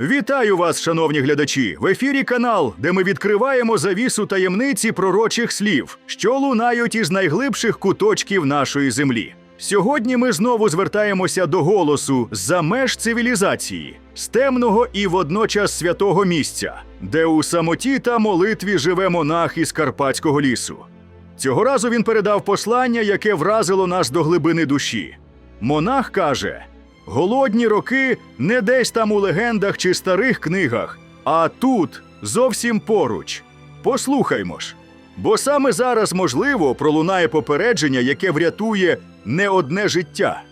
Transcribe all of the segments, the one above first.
Вітаю вас, шановні глядачі! В ефірі канал, де ми відкриваємо завісу таємниці пророчих слів, що лунають із найглибших куточків нашої землі. Сьогодні ми знову звертаємося до голосу за меж цивілізації, з темного і водночас святого місця, де у самоті та молитві живе монах із Карпатського лісу. Цього разу він передав послання, яке вразило нас до глибини душі. Монах каже: голодні роки не десь там у легендах чи старих книгах, а тут, зовсім поруч. Послухаймо ж. Бо саме зараз, можливо, пролунає попередження, яке врятує не одне життя.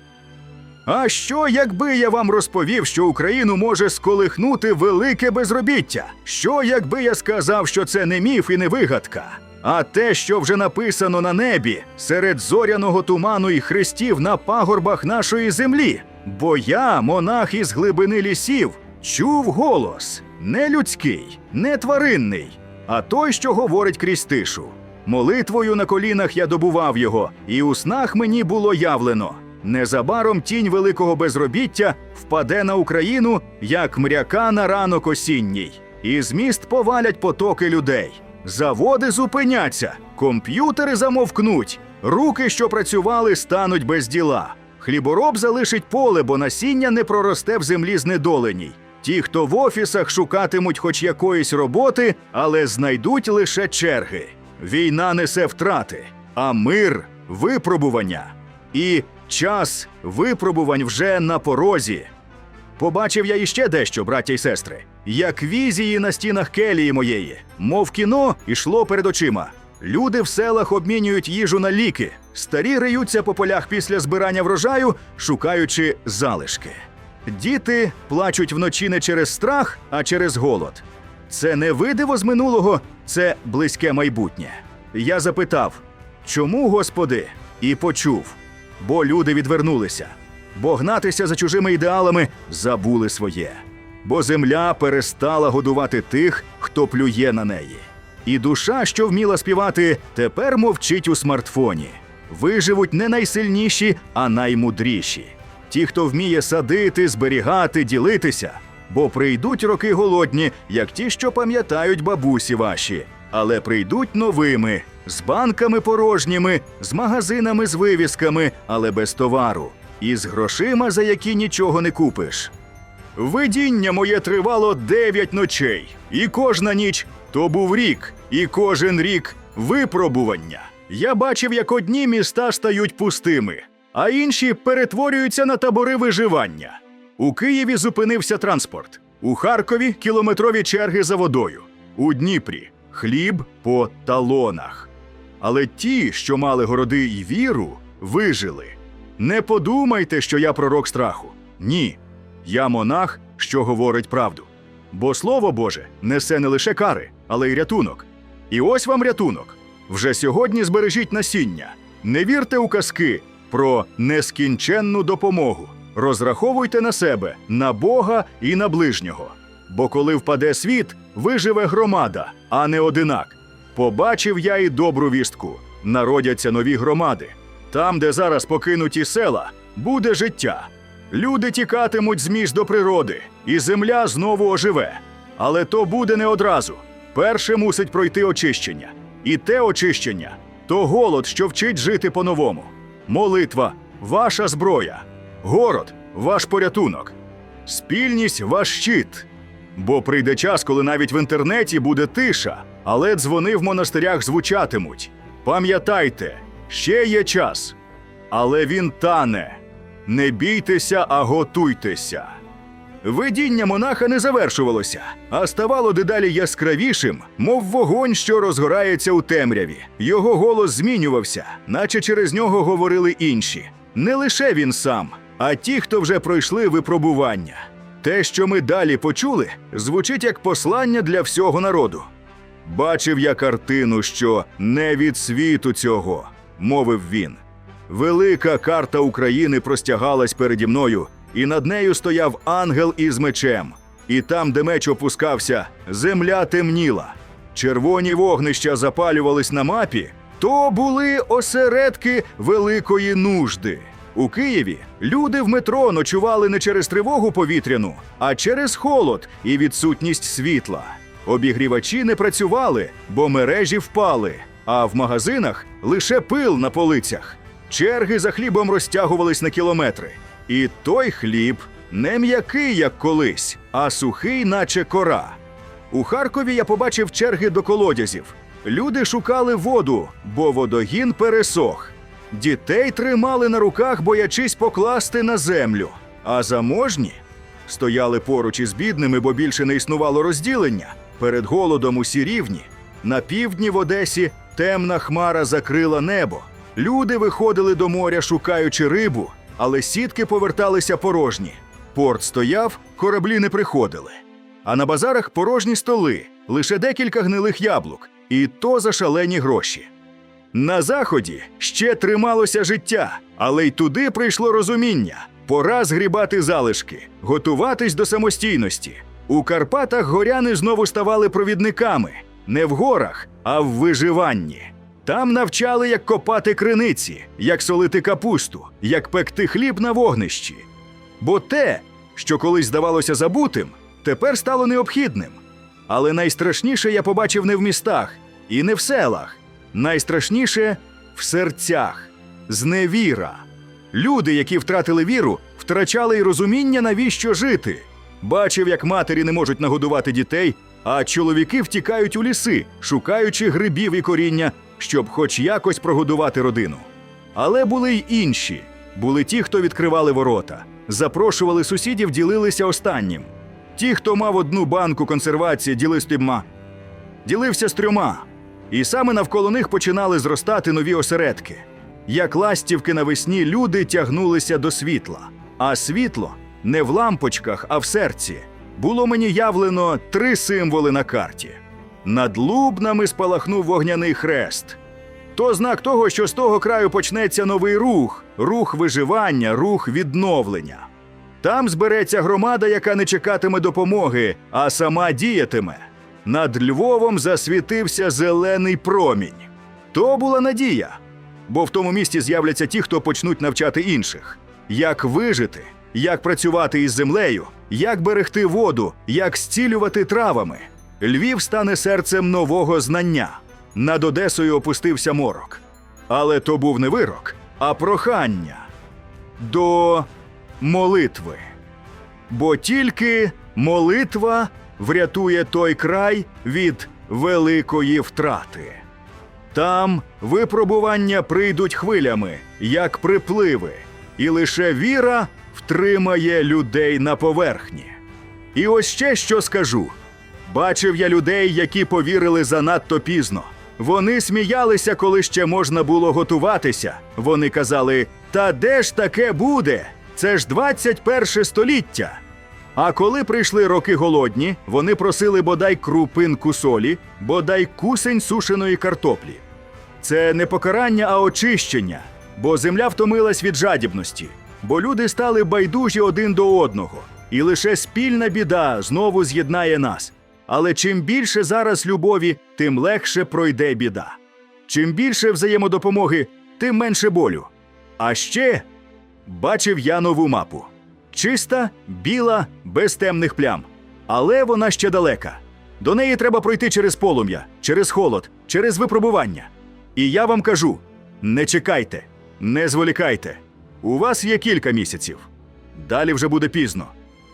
А що, якби я вам розповів, що Україну може сколихнути велике безробіття? Що, якби я сказав, що це не міф і не вигадка, а те, що вже написано на небі, серед зоряного туману і хрестів на пагорбах нашої землі? Бо я, монах із глибини лісів, чув голос не людський, не тваринний, а той, що говорить крізь тишу. Молитвою на колінах я добував його, і у снах мені було явлено. Незабаром тінь великого безробіття впаде на Україну, як мряка на ранок осінній, і з міст повалять потоки людей. Заводи зупиняться, комп'ютери замовкнуть, руки, що працювали, стануть без діла. Хлібороб залишить поле, бо насіння не проросте в землі знедоленій. Ті, хто в офісах шукатимуть хоч якоїсь роботи, але знайдуть лише черги. Війна несе втрати, а мир випробування. І час випробувань вже на порозі. Побачив я іще дещо, браття й сестри, як візії на стінах келії моєї, мов кіно ішло перед очима. Люди в селах обмінюють їжу на ліки, старі риються по полях після збирання врожаю, шукаючи залишки. Діти плачуть вночі не через страх, а через голод. Це не видиво з минулого, це близьке майбутнє. Я запитав, чому, Господи? І почув, бо люди відвернулися, бо гнатися за чужими ідеалами забули своє, бо земля перестала годувати тих, хто плює на неї. І душа, що вміла співати, тепер мовчить у смартфоні. Виживуть не найсильніші, а наймудріші. Ті, хто вміє садити, зберігати, ділитися. Бо прийдуть роки голодні, як ті, що пам'ятають бабусі ваші, але прийдуть новими, з банками порожніми, з магазинами з вивісками, але без товару, і з грошима, за які нічого не купиш. Видіння моє тривало дев'ять ночей, і кожна ніч то був рік, і кожен рік випробування. Я бачив, як одні міста стають пустими, а інші перетворюються на табори виживання. У Києві зупинився транспорт, у Харкові кілометрові черги за водою, у Дніпрі хліб по талонах. Але ті, що мали городи і віру, вижили. Не подумайте, що я пророк страху. Ні. Я монах, що говорить правду. Бо Слово Боже несе не лише кари, але й рятунок. І ось вам рятунок. Вже сьогодні збережіть насіння. Не вірте у казки про нескінченну допомогу. Розраховуйте на себе, на Бога і на ближнього. Бо коли впаде світ, виживе громада, а не одинак. Побачив я і добру вістку: народяться нові громади. Там, де зараз покинуті села, буде життя. Люди тікатимуть з міст до природи, і земля знову оживе. Але то буде не одразу. Перше мусить пройти очищення. І те очищення то голод, що вчить жити по-новому. Молитва ваша зброя, город ваш порятунок, спільність ваш щит. Бо прийде час, коли навіть в інтернеті буде тиша, але дзвони в монастирях звучатимуть. Пам'ятайте, ще є час, але він тане. Не бійтеся, а готуйтеся. Видіння монаха не завершувалося, а ставало дедалі яскравішим, мов вогонь, що розгорається у темряві. Його голос змінювався, наче через нього говорили інші. Не лише він сам, а ті, хто вже пройшли випробування. Те, що ми далі почули, звучить як послання для всього народу. Бачив я картину, що не від світу цього, мовив він. Велика карта України простягалась переді мною, і над нею стояв ангел із мечем. І там, де меч опускався, земля темніла. Червоні вогнища запалювались на мапі, то були осередки великої нужди. У Києві люди в метро ночували не через тривогу повітряну, а через холод і відсутність світла. Обігрівачі не працювали, бо мережі впали, а в магазинах лише пил на полицях. Черги за хлібом розтягувались на кілометри. І той хліб не м'який, як колись, а сухий, наче кора. У Харкові я побачив черги до колодязів. Люди шукали воду, бо водогін пересох. Дітей тримали на руках, боячись покласти на землю. А заможні стояли поруч із бідними, бо більше не існувало розділення. Перед голодом усі рівні. На півдні в Одесі темна хмара закрила небо. Люди виходили до моря, шукаючи рибу, але сітки поверталися порожні. Порт стояв, кораблі не приходили. А на базарах порожні столи, лише декілька гнилих яблук, і то за шалені гроші. На заході ще трималося життя, але й туди прийшло розуміння. Пора згрібати залишки, готуватись до самостійності. У Карпатах горяни знову ставали провідниками не в горах, а в виживанні. Там навчали, як копати криниці, як солити капусту, як пекти хліб на вогнищі. Бо те, що колись здавалося забутим, тепер стало необхідним. Але найстрашніше я побачив не в містах і не в селах. Найстрашніше в серцях зневіра. Люди, які втратили віру, втрачали й розуміння, навіщо жити. Бачив, як матері не можуть нагодувати дітей, а чоловіки втікають у ліси, шукаючи грибів і коріння, щоб хоч якось прогодувати родину. Але були й інші. Були ті, хто відкривали ворота, запрошували сусідів, ділилися останнім. Ті, хто мав одну банку консервації, ділився трьома. Ділився з трьома. І саме навколо них починали зростати нові осередки. Як ластівки навесні люди тягнулися до світла. А світло не в лампочках, а в серці. Було мені явлено три символи на карті. Над лубнами спалахнув вогняний хрест. То знак того, що з того краю почнеться новий рух, рух виживання, рух відновлення. Там збереться громада, яка не чекатиме допомоги, а сама діятиме. Над Львовом засвітився зелений промінь. То була надія. Бо в тому місті з'являться ті, хто почнуть навчати інших, як вижити, як працювати із землею, як берегти воду, як зцілювати травами. Львів стане серцем нового знання. Над Одесою опустився морок. Але то був не вирок, а прохання до молитви. Бо тільки молитва врятує той край від великої втрати. Там випробування прийдуть хвилями, як припливи, і лише віра втримає людей на поверхні. І ось ще що скажу: бачив я людей, які повірили занадто пізно. Вони сміялися, коли ще можна було готуватися. Вони казали: Та де ж таке буде? Це ж 21 століття. А коли прийшли роки голодні, вони просили бодай крупинку солі, бодай кусень сушеної картоплі. Це не покарання, а очищення, бо земля втомилась від жадібності, бо люди стали байдужі один до одного, і лише спільна біда знову з'єднає нас. Але чим більше зараз любові, тим легше пройде біда. Чим більше взаємодопомоги, тим менше болю. А ще бачив я нову мапу. Чиста, біла, без темних плям. Але вона ще далека. До неї треба пройти через полум'я, через холод, через випробування. І я вам кажу: не чекайте, не зволікайте. У вас є кілька місяців. Далі вже буде пізно.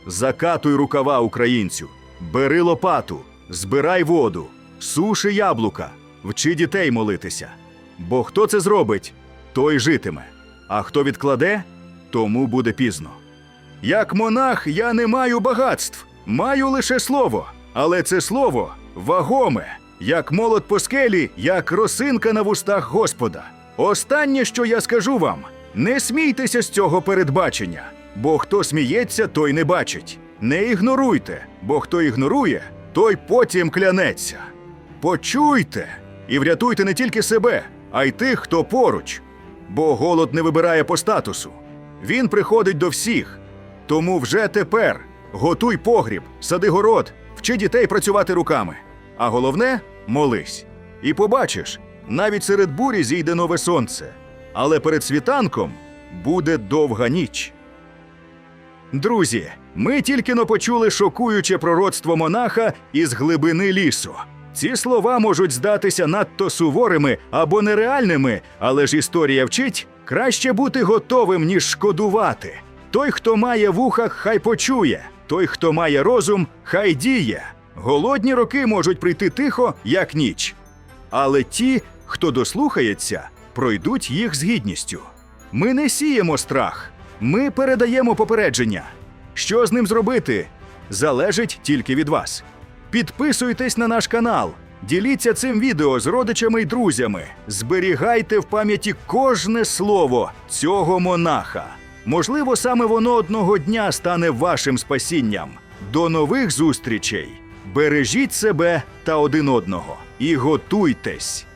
Закатуй рукава українцю, бери лопату, збирай воду, суши яблука, вчи дітей молитися. Бо хто це зробить, той житиме. А хто відкладе, тому буде пізно. Як монах я не маю багатств, маю лише слово, але це слово вагоме, як молот по скелі, як росинка на вустах Господа. Останнє, що я скажу вам, не смійтеся з цього передбачення, бо хто сміється, той не бачить. Не ігноруйте, бо хто ігнорує, той потім клянеться. Почуйте і врятуйте не тільки себе, а й тих, хто поруч. Бо голод не вибирає по статусу. Він приходить до всіх. Тому вже тепер готуй погріб, сади город, вчи дітей працювати руками. А головне молись. І побачиш, навіть серед бурі зійде нове сонце. Але перед світанком буде довга ніч. Друзі, ми тільки но почули шокуюче пророцтво монаха із глибини лісу. Ці слова можуть здатися надто суворими або нереальними, але ж історія вчить краще бути готовим, ніж шкодувати. Той, хто має вуха, хай почує, той, хто має розум, хай діє. Голодні роки можуть прийти тихо, як ніч. Але ті, хто дослухається, пройдуть їх з гідністю. Ми не сіємо страх, ми передаємо попередження. Що з ним зробити, залежить тільки від вас. Підписуйтесь на наш канал, діліться цим відео з родичами й друзями. Зберігайте в пам'яті кожне слово цього монаха. Можливо, саме воно одного дня стане вашим спасінням. До нових зустрічей! Бережіть себе та один одного і готуйтесь!